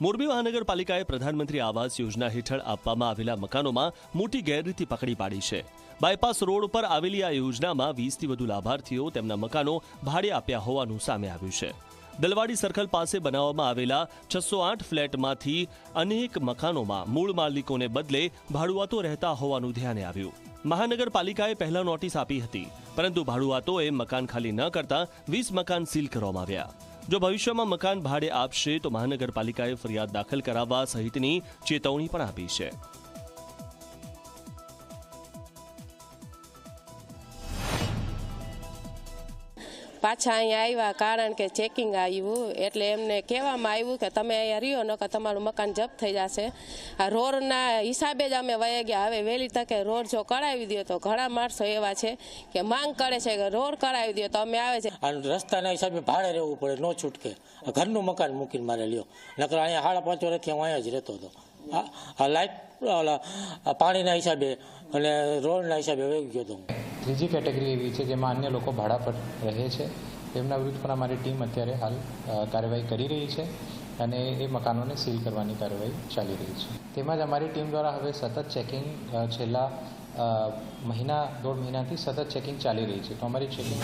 મોરબી મહાનગરપાલિકાએ પ્રધાનમંત્રી આવાસ યોજના હેઠળ આપવામાં આવેલા મકાનોમાં મોટી ગેરરીતિ પકડી પાડી છે. બાયપાસ રોડ પર આવેલી આ યોજનામાં વીસથી વધુ લાભાર્થીઓ તેમના મકાનો ભાડે આપ્યા હોવાનું સામે આવ્યું છે. દલવાડી સર્કલ પાસે બનાવવામાં આવેલા છસો આઠ ફ્લેટમાંથી અનેક મકાનોમાં મૂળ માલિકોને બદલે ભાડુઆતો રહેતા હોવાનું ધ્યાને આવ્યું. મહાનગરપાલિકાએ પહેલા નોટિસ આપી હતી, પરંતુ ભાડુઆતોએ મકાન ખાલી ન કરતા વીસ મકાન સીલ કરવામાં આવ્યા. જો ભવિષ્યમાં મકાન ભાડે આપશે તો મહાનગરપાલિકાએ ફરિયાદ દાખલ કરાવવા સહિતની ચેતવણી પણ આપી છે. પાછા અહીંયા આવ્યા કારણ કે ચેકિંગ આવ્યું એટલે એમને કહેવામાં આવ્યું કે તમે અહીંયા રહ્યો ન કે તમારું મકાન જપ્ત થઈ જશે. આ રોડના હિસાબે જ અમે વયા ગયા. હવે વહેલી તકે રોડ જો કરાવી દો તો ઘણા માણસો એવા છે કે માંગ કરે છે કે રોડ કરાવી દો તો અમે આવે છે. રસ્તાના હિસાબે ભાડે રહેવું પડે, ન છૂટકે. ઘરનું મકાન મૂકીને મારે લ્યો. નકર અહીંયા સાડા પાંચ વર્ષથી હું અહીંયા જ રહેતો હતો. આ ઓલા પાણીના હિસાબે અને રોડના હિસાબે વહી ગયો હતો હું. ત્રીજી કેટેગરી એવી છે જેમાં અન્ય લોકો ભાડા પર રહે છે. તેમના વિરુદ્ધ પણ અમારી ટીમ અત્યારે હાલ કાર્યવાહી કરી રહી છે અને એ મકાનોને સીલ કરવાની કાર્યવાહી ચાલી રહી છે. તેમજ અમારી ટીમ દ્વારા હવે સતત ચેકિંગ છેલ્લા મહિના, દોઢ મહિનાથી સતત ચેકિંગ ચાલી રહી છે. તો અમારી ચેકિંગ